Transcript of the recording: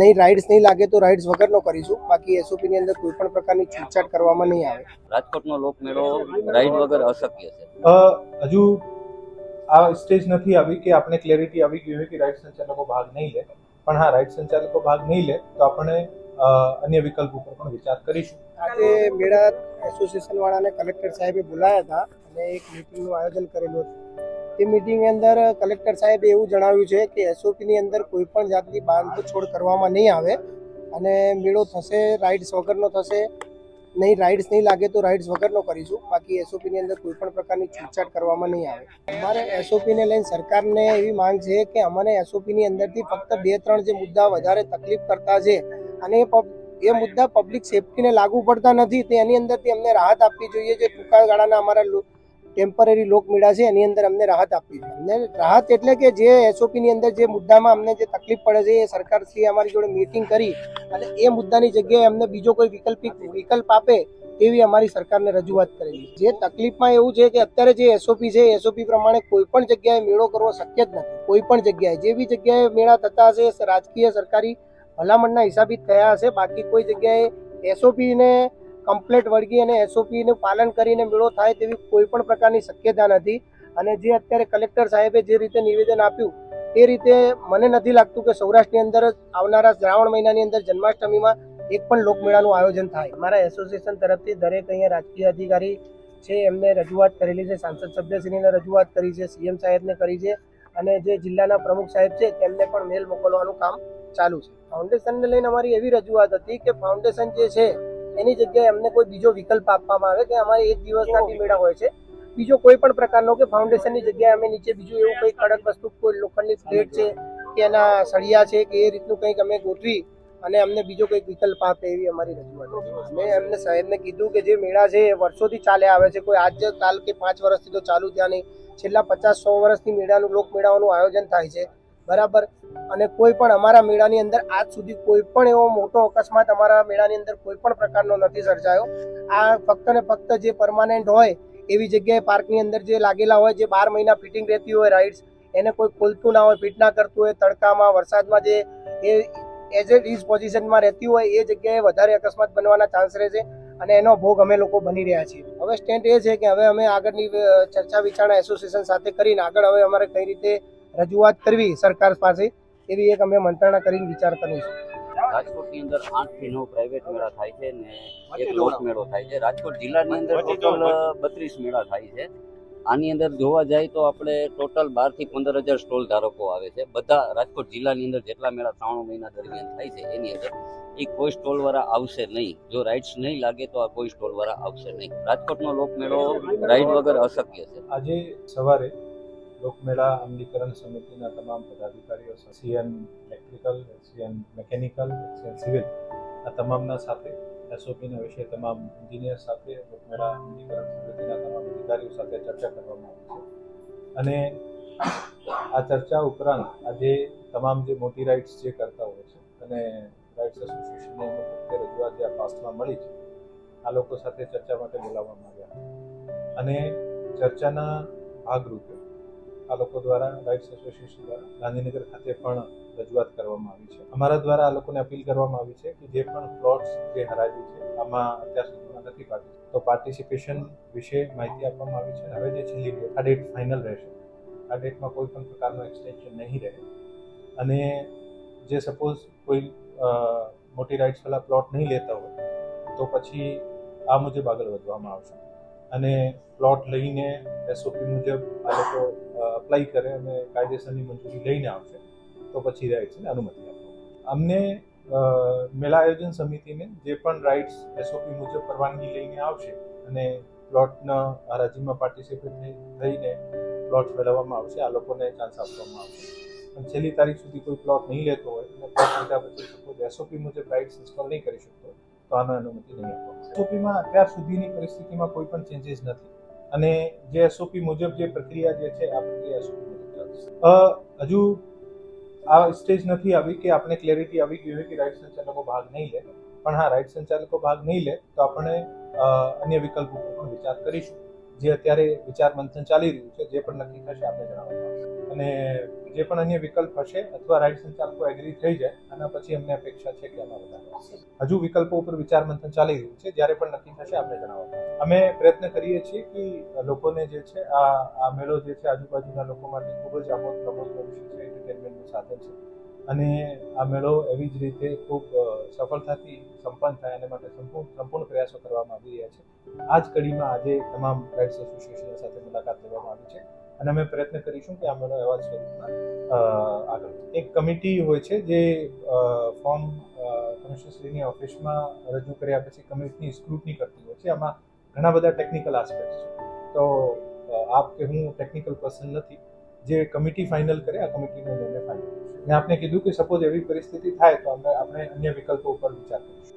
નહીં રાઇડ્સ નહીં લાગે તો રાઇડ્સ વગરનો કરીશું. બાકી એસઓપીની અંદર કોઈ પણ પ્રકારની છૂટછાટ કરવામાં નહીં આવે. રાજકોટનો લોકમેળો રાઇડ વગર અશક્ય છે. હજુ આ સ્ટેજ નથી આવી કે આપણે ક્લેરિટી આવી ગઈ હોય કે રાઇડ સંચાલકો ભાગ નહીં લે. પણ હા રાઇડ સંચાલકો ભાગ નહીં લે તો આપણે અન્ય વિકલ્પ ઉપર પણ વિચાર કરીશું. આજે મેળા એસોસિએશન વાળાને કલેક્ટર સાહેબે બોલાયા હતા અને એક મીટિંગનું આયોજન કરેલું હતું. તે મિટિંગની અંદર કલેક્ટર સાહેબે એવું જણાવ્યું છે કે એસઓપીની અંદર કોઈ પણ જાતની બાંધછોડ કરવામાં નહીં આવે અને મેળો થશે રાઇડ્સ વગરનો થશે. નહીં રાઇડ્સ નહીં લાગે તો રાઇડ્સ વગરનો કરીશું. બાકી એસઓપીની અંદર કોઈ પણ પ્રકારની છૂટછાટ કરવામાં નહીં આવે. અમારે એસઓપીને લઈને સરકારને એવી માંગ છે કે અમને એસઓપીની અંદરથી ફક્ત બે, ત્રણ જે મુદ્દા વધારે તકલીફ કરતા છે અને એ મુદ્દા પબ્લિક સેફટીને લાગુ પડતા નથી, તે એની અંદરથી અમને રાહત આપવી જોઈએ. જે ટૂંકા ગાળાના અમારા ટેમ્પરરી લોકમેળા છે, એની અંદર અમને રાહત આપવી છે. અમને રાહત એટલે કે જે એસઓપીની અંદર જે મુદ્દામાં અમને જે તકલીફ પડે છે, એ સરકારશ્રીએ અમારી જોડે મીટિંગ કરી અને એ મુદ્દાની જગ્યાએ અમને બીજો કોઈ વિકલ્પિક વિકલ્પ આપે તેવી અમારી સરકારને રજૂઆત કરેલી. જે તકલીફમાં એવું છે કે અત્યારે જે એસઓપી છે એસઓપી પ્રમાણે કોઈ પણ જગ્યાએ મેળો કરવો શક્ય જ નથી. કોઈ પણ જગ્યાએ. જે બી જગ્યાએ મેળા થતા હશે રાજકીય સરકારી ભલામણના હિસાબિત થયા હશે, બાકી કોઈ જગ્યાએ એસઓપીને કમ્પ્લેટ વળગી અને એસઓપીનું પાલન કરીને મેળો થાય તેવી કોઈ પણ પ્રકારની શક્યતા નથી. અને જે અત્યારે કલેક્ટર સાહેબે જે રીતે નિવેદન આપ્યું તે રીતે મને નથી લાગતું કે સૌરાષ્ટ્રની અંદર આવનારા શ્રાવણ મહિનાની અંદર જન્માષ્ટમીમાં એક પણ લોકમેળાનું આયોજન થાય. અમારા એસોસિએશન તરફથી દરેક અહીંયા રાજકીય અધિકારી છે, એમને રજૂઆત કરેલી છે, સાંસદ સભ્યશ્રીને રજૂઆત કરી છે, સીએમ સાહેબને કરી છે અને જે જિલ્લાના પ્રમુખ સાહેબ છે, તેમને પણ મેલ મોકલવાનું કામ ચાલુ છે. ફાઉન્ડેશનને લઈને અમારી એવી રજૂઆત હતી કે ફાઉન્ડેશન જે છે એની જગ્યાએ અમને કોઈ બીજો વિકલ્પ આપવામાં આવે કે અમારે એક દિવસના મેળા હોય છે. બીજો કોઈ પણ પ્રકારનો કે ફાઉન્ડેશનની જગ્યાએ અમે નીચે બીજું એવું કંઈ કડક વસ્તુ, કોઈ લોખંડની પ્લેટ છે કે એના સળિયા છે કે એ રીતનું કંઈક અમે ગોઠવી અને અમને બીજો કંઈક વિકલ્પ આપે એવી અમારી રજૂઆત મેં એમને સાહેબને કીધું કે જે મેળા છે એ વર્ષોથી ચાલ્યા આવે છે, કોઈ આજે, કાલ કે પાંચ વર્ષથી તો ચાલુ ત્યાં નહીં. છેલ્લા પચાસ સો વર્ષથી મેળાનું લોક મેળાઓનું આયોજન થાય છે. બરાબર? અને કોઈ પણ અમારા મેળાની અંદર આજ સુધી કોઈ પણ એવો મોટો અકસ્માત અમારા મેળાની અંદર કોઈ પણ પ્રકારનો નથી સર્જાયો. આ ફક્ત ને ફક્ત જે પરમાનન્ટ હોય એવી જગ્યાએ પાર્કની અંદર જે લાગેલા હોય, જે બાર મહિના ફિટિંગ રહેતી હોય રાઇડ્સ એને કોઈ ખોલતું ના હોય ફિટ ના કરતું હોય, તડકામાં, વરસાદમાં જે એ એઝ એ ડીઝ પોઝિશનમાં રહેતી હોય, એ જગ્યાએ વધારે અકસ્માત બનવાના ચાન્સ રહે છે અને એનો ભોગ અમે લોકો બની રહ્યા છીએ. હવે સ્ટેન્ડ એ છે કે હવે અમે આગળની ચર્ચા વિચારણા એસોસિએશન સાથે કરીને આગળ હવે અમારે કઈ રીતે રજૂઆત કરવી સરકાર પાસે એવી એક અમે મંત્રણા કરીને વિચાર કરીશું રાજકોટની અંદર આઠથી નવ પ્રાઇવેટ મેળા થાય છે ને એક લોક મેળો થાય છે. રાજકોટ જિલ્લાની અંદર ટોટલ બત્રીસ મેળા થાય છે. આની અંદર જોવા જાય તો આપણે ટોટલ બારથી પંદર હજાર સ્ટોલ ધારકો આવે છે. બધા રાજકોટ જિલ્લાની અંદર જેટલા મેળા ત્રણ મહિના દરમિયાન થાય છે એની અંદર એ કોઈ સ્ટોલ વાળા આવશે નહીં. જો રાઇડ્સ નહીં લાગે તો આ કોઈ સ્ટોલ વાળા આવશે નહીં. રાજકોટનો લોકમેળો રાઇડ વગર અશક્ય છે. આજે સવારે લોકમેળા અમલીકરણ સમિતિના તમામ પદાધિકારીઓ, CN electrical, CN mechanical, CN civil આ તમામના સાથે, એસઓપીના વિશે તમામ એન્જિનિયર સાથે લોકમેળા અમલીકરણ સમિતિના તમામ અધિકારીઓ સાથે ચર્ચા કરવામાં આવી છે. અને આ ચર્ચા ઉપરાંત આજે તમામ જે મોટી રાઇડ્સ જે કરતા હોય છે અને રાઇટ્સ એસોસિએશનની અમુક રજૂઆત જે આ પાસ્ટમાં મળી છે, આ લોકો સાથે ચર્ચા માટે બોલાવવામાં આવ્યા. અને ચર્ચાના ભાગરૂપે આ લોકો દ્વારા રાઇટ્સ એસોસિએશન દ્વારા, ગાંધીનગર ખાતે પણ રજૂઆત કરવામાં આવી છે. અમારા દ્વારા આ લોકોને અપીલ કરવામાં આવી છે કે જે પણ પ્લોટ્સ જે હરાજી છે, આમાં અત્યાર સુધીમાં નથી પાર્ટી તો પાર્ટિસિપેશન વિશે માહિતી આપવામાં આવી છે હવે જે છેલ્લી ડેટ આ ડેટ ફાઇનલ રહેશે. આ ડેટમાં કોઈ પણ પ્રકારનું એક્સટેન્શન નહીં રહે. અને જે સપોઝ કોઈ મોટી રાઇટ્સવાળા પ્લોટ નહીં લેતા હોય, તો પછી આ મુજબ આગળ વધવામાં આવશે. અને પ્લોટ લઈને એસઓપી મુજબ આ લોકો અપ્લાય કરે અને કાયદેસરની મંજૂરી લઈને આવશે, તો પછી રાઇટ્સને અનુમતિ આપો. અમને મેળા આયોજન સમિતિને જે પણ રાઇટ્સ એસઓપી મુજબ પરવાનગી લઈને આવશે અને પ્લોટના હરાજીમાં પાર્ટિસિપેટ થઈને પ્લોટ મેળવવામાં આવશે, આ લોકોને ચાન્સ આપવામાં આવશે. પણ છેલ્લી તારીખ સુધી કોઈ પ્લોટ નહીં લેતો હોય અને પ્લોટ લીધા પછી સપોઝ એસઓપી મુજબ રાઇટ્સ ઇન્સ્ટોલ નહીં કરી શકતો હોય તો આનો અનુમતિ નહીં આપવામાં એસઓપીમાં અત્યાર સુધીની પરિસ્થિતિમાં કોઈ પણ ચેન્જીસ નથી. અને જે એસઓપી મુજબ જે પ્રક્રિયા જે છે, આ પ્રક્રિયા એસઓપી હજુ આ સ્ટેજ નથી આવી કે આપણે ક્લેરિટી આવી ગઈ હોય કે રાઇટ સંચાલકો ભાગ નહીં લે. પણ હા રાઇટ સંચાલકો ભાગ નહીં લે તો આપણે અન્ય વિકલ્પ ઉપર પણ વિચાર કરીશું. જે અત્યારે વિચાર મંથન ચાલી રહ્યું છે, જે પણ નક્કી થશે, આપણે જણાવવામાં આવશે. અને જે પણ અન્ય વિકલ્પ હશે અથવા રાઈડ સંચાલકો એગ્રી થઈ જાય, આના પછી અમને અપેક્ષા છે કે આમાં વધારો હજુ વિકલ્પો ઉપર વિચાર મંથન ચાલી રહ્યું છે, જ્યારે પણ નક્કી થશે આપણે જણાવવા અમે પ્રયત્ન કરીએ છીએ કે લોકોને જે છે, આ આ મેળો જે છે આજુબાજુના લોકો માટે ખૂબ જ આમોદ પ્રમોદનો વિષય છે એન્ટરટેનમેન્ટનું સાધન છે. અને આ મેળો એવી જ રીતે ખૂબ સફળતાથી સંપન્ન થાય એના માટે સંપૂર્ણ સંપૂર્ણ પ્રયાસો કરવામાં આવી રહ્યા છે. આ જ કડીમાં આજે તમામ રાઇડ્સ એસોસિએશન સાથે મુલાકાત લેવામાં આવી છે અને અમે પ્રયત્ન કરીશું કે આ મેળો એવા જ સ્વરૂપમાં આગળ એક કમિટી હોય છે જે ફોર્મ કમિશનરશ્રીની ઓફિસમાં રજૂ કર્યા પછી કમિટીની સ્ક્રુટની કરતી હોય છે. આમાં ઘણા બધા ટેકનિકલ આસ્પેક્ટ છે. તો આપ કે હું ટેકનિકલ પર્સન નથી. જે કમિટી ફાઇનલ કરે, આ કમિટીનો નિર્ણય ફાઇનલ કરશે આપણે કીધું કે સપોઝ એવી પરિસ્થિતિ થાય તો અમે આપણે અન્ય વિકલ્પો ઉપર વિચાર કરીશું.